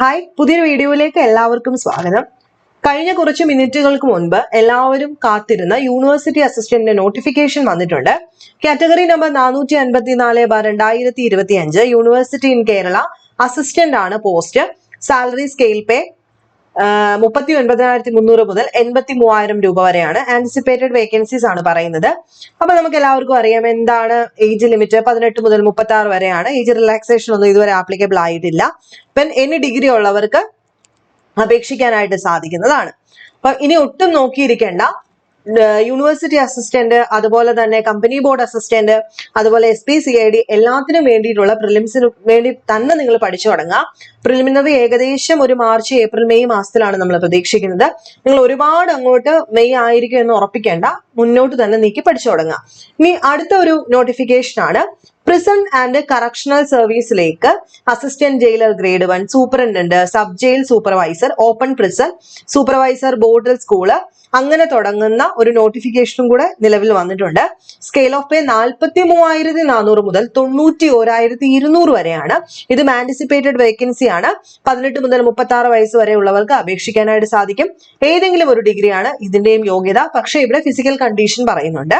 Hi പുതിയൊരു വീഡിയോയിലേക്ക് എല്ലാവർക്കും സ്വാഗതം. കഴിഞ്ഞ കുറച്ച് മിനിറ്റുകൾക്ക് മുൻപ് എല്ലാവരും കാത്തിരുന്ന യൂണിവേഴ്സിറ്റി അസിസ്റ്റന്റിന്റെ നോട്ടിഫിക്കേഷൻ വന്നിട്ടുണ്ട്. കാറ്റഗറി നമ്പർ നാനൂറ്റി അൻപത്തി നാല് ബാർ രണ്ടായിരത്തി ഇരുപത്തി അഞ്ച് യൂണിവേഴ്സിറ്റി ഇൻ കേരള അസിസ്റ്റന്റ് ആണ് പോസ്റ്റ്. സാലറി സ്കെയിൽ പേ മുപ്പത്തി ഒൻപതിനായിരത്തി മുന്നൂറ് മുതൽ എൺപത്തി മൂവായിരം രൂപ വരെയാണ് ആന്റിസിപ്പേറ്റഡ് വേക്കൻസീസ് ആണ് പറയുന്നത്. അപ്പൊ നമുക്ക് എല്ലാവർക്കും അറിയാം എന്താണ് ഏജ് ലിമിറ്റ് പതിനെട്ട് മുതൽ മുപ്പത്തി ആറ് വരെയാണ്. ഏജ് റിലാക്സേഷൻ ഒന്നും ഇതുവരെ ആപ്ലിക്കബിൾ ആയിട്ടില്ല. ഇപ്പം എനി ഡിഗ്രി ഉള്ളവർക്ക് അപേക്ഷിക്കാനായിട്ട് സാധിക്കുന്നതാണ്. അപ്പൊ ഇനി ഒട്ടും നോക്കിയിരിക്കേണ്ട യൂണിവേഴ്സിറ്റി അസിസ്റ്റന്റ് അതുപോലെ തന്നെ കമ്പനി ബോർഡ് അസിസ്റ്റന്റ് അതുപോലെ S P C I D എല്ലാത്തിനും വേണ്ടിയിട്ടുള്ള പ്രിലിംസിന് വേണ്ടി തന്നെ നിങ്ങൾ പഠിച്ചു തുടങ്ങുക. പ്രിലിമിനറി ഏകദേശം ഒരു മാർച്ച് ഏപ്രിൽ മെയ് മാസത്തിലാണ് നമ്മൾ പ്രതീക്ഷിക്കുന്നത്. നിങ്ങൾ ഒരുപാട് അങ്ങോട്ട് മെയ് ആയിരിക്കും എന്ന് ഉറപ്പിക്കേണ്ട. മുന്നോട്ട് തന്നെ നീക്കി പഠിച്ചു തുടങ്ങുക. ഇനി അടുത്ത ഒരു നോട്ടിഫിക്കേഷൻ ആണ്. Prison and correctional സർവീസിലേക്ക് assistant jailer grade one superintendent sub jail supervisor open prison supervisor borstal school അങ്ങനെ തുടങ്ങുന്ന ഒരു നോട്ടിഫിക്കേഷനും കൂടെ നിലവിൽ വന്നിട്ടുണ്ട്. സ്കെയിൽ ഓഫ് പേ നാൽപ്പത്തി മൂവായിരത്തി നാനൂറ് മുതൽ തൊണ്ണൂറ്റി ഓരായിരത്തി ഇരുന്നൂറ് വരെയാണ്. ഇത് ആന്റിസിപ്പേറ്റഡ് വേക്കൻസി ആണ്. പതിനെട്ട് മുതൽ മുപ്പത്തി ആറ് വയസ്സ് വരെ ഉള്ളവർക്ക് അപേക്ഷിക്കാനായിട്ട് സാധിക്കും. ഏതെങ്കിലും ഒരു ഡിഗ്രിയാണ് ഇതിന്റെയും യോഗ്യത. പക്ഷേ ഇവിടെ ഫിസിക്കൽ കണ്ടീഷൻ പറയുന്നുണ്ട്.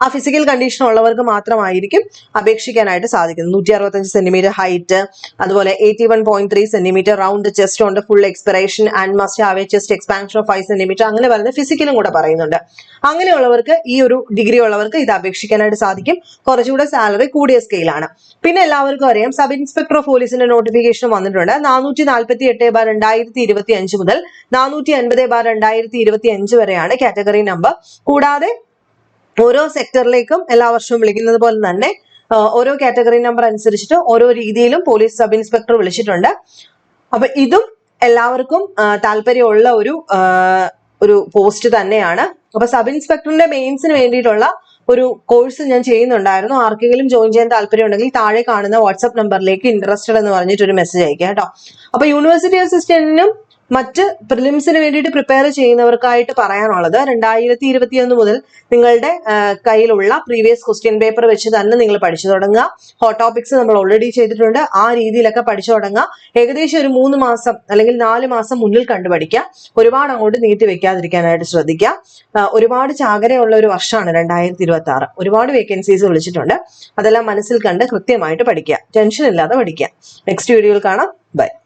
ആ ഫിസിക്കൽ കണ്ടീഷൻ ഉള്ളവർക്ക് മാത്രമായിരിക്കും അപേക്ഷിക്കാനായിട്ട് സാധിക്കുന്നത്. നൂറ്റി അറുപത്തഞ്ച് സെന്റിമീറ്റർ ഹൈറ്റ് അതുപോലെ eighty one point three centimetre round chest ഉണ്ട് full expiration and must have a chest expansion of five centimetre അങ്ങനെ പറയുന്നത് ഫിസിക്കലും കൂടെ പറയുന്നുണ്ട്. അങ്ങനെയുള്ളവർക്ക് ഈ ഒരു ഡിഗ്രി ഉള്ളവർക്ക് ഇത് അപേക്ഷിക്കാനായിട്ട് സാധിക്കും. കുറച്ചുകൂടെ സാലറി കൂടിയ സ്കെയിലാണ് പിന്നെ എല്ലാവർക്കും അറിയാം സബ് ഇൻസ്പെക്ടർ ഓഫ് പോലീസിന്റെ നോട്ടിഫിക്കേഷൻ വന്നിട്ടുണ്ട്. നാനൂറ്റി നാൽപ്പത്തി എട്ട് ബാർ രണ്ടായിരത്തി ഇരുപത്തി അഞ്ച് മുതൽ നാനൂറ്റി അൻപത് ബാർ രണ്ടായിരത്തി ഇരുപത്തി അഞ്ച് വരെയാണ് കാറ്റഗറി നമ്പർ കൂടാതെ ഓരോ സെക്ടറിലേക്കും എല്ലാ വർഷവും വിളിക്കുന്നത് പോലെ തന്നെ ഓരോ കാറ്റഗറി നമ്പർ അനുസരിച്ചിട്ട് ഓരോ രീതിയിലും പോലീസ് സബ് ഇൻസ്പെക്ടർ വിളിച്ചിട്ടുണ്ട്. അപ്പൊ ഇതും എല്ലാവർക്കും താല്പര്യമുള്ള ഒരു ഒരു പോസ്റ്റ് തന്നെയാണ്. അപ്പൊ സബ് ഇൻസ്പെക്ടറിന്റെ മെയിൻസിന് വേണ്ടിയിട്ടുള്ള ഒരു കോഴ്സ് ഞാൻ ചെയ്യുന്നുണ്ടായിരുന്നു. ആർക്കെങ്കിലും ജോയിൻ ചെയ്യാൻ താല്പര്യം ഉണ്ടെങ്കിൽ താഴെ കാണുന്ന വാട്സ്ആപ്പ് നമ്പറിലേക്ക് ഇൻട്രസ്റ്റഡ് എന്ന് പറഞ്ഞിട്ട് ഒരു മെസ്സേജ് അയക്കാം കേട്ടോ. അപ്പൊ യൂണിവേഴ്സിറ്റി അസിസ്റ്റന്റിനും മറ്റ് പ്രിലിംസിന് വേണ്ടിയിട്ട് പ്രിപ്പയർ ചെയ്യുന്നവർക്കായിട്ട് പറയാനുള്ളത് രണ്ടായിരത്തി ഇരുപത്തിയൊന്ന് മുതൽ നിങ്ങളുടെ കയ്യിലുള്ള പ്രീവിയസ് ക്വസ്റ്റ്യൻ പേപ്പർ വെച്ച് തന്നെ നിങ്ങൾ പഠിച്ചു തുടങ്ങുക. ഹോട്ട് ടോപ്പിക്സ് നമ്മൾ ഓൾറെഡി ചെയ്തിട്ടുണ്ട്. ആ രീതിയിലൊക്കെ പഠിച്ചു തുടങ്ങുക. ഏകദേശം ഒരു മൂന്ന് മാസം അല്ലെങ്കിൽ നാല് മാസം മുന്നിൽ കണ്ടു പഠിക്കുക ഒരുപാട് അങ്ങോട്ട് നീട്ടി വെക്കാതിരിക്കാനായിട്ട് ശ്രദ്ധിക്കുക. ഒരുപാട് ചാകരയുള്ള ഒരു വർഷമാണ് രണ്ടായിരത്തി ഇരുപത്തി ആറ് ഒരുപാട് വേക്കൻസീസ് വിളിച്ചിട്ടുണ്ട്. അതെല്ലാം മനസ്സിൽ കണ്ട് കൃത്യമായിട്ട് പഠിക്കുക. ടെൻഷൻ ഇല്ലാതെ പഠിക്കുക. നെക്സ്റ്റ് വീഡിയോയിൽ കാണാം. ബൈ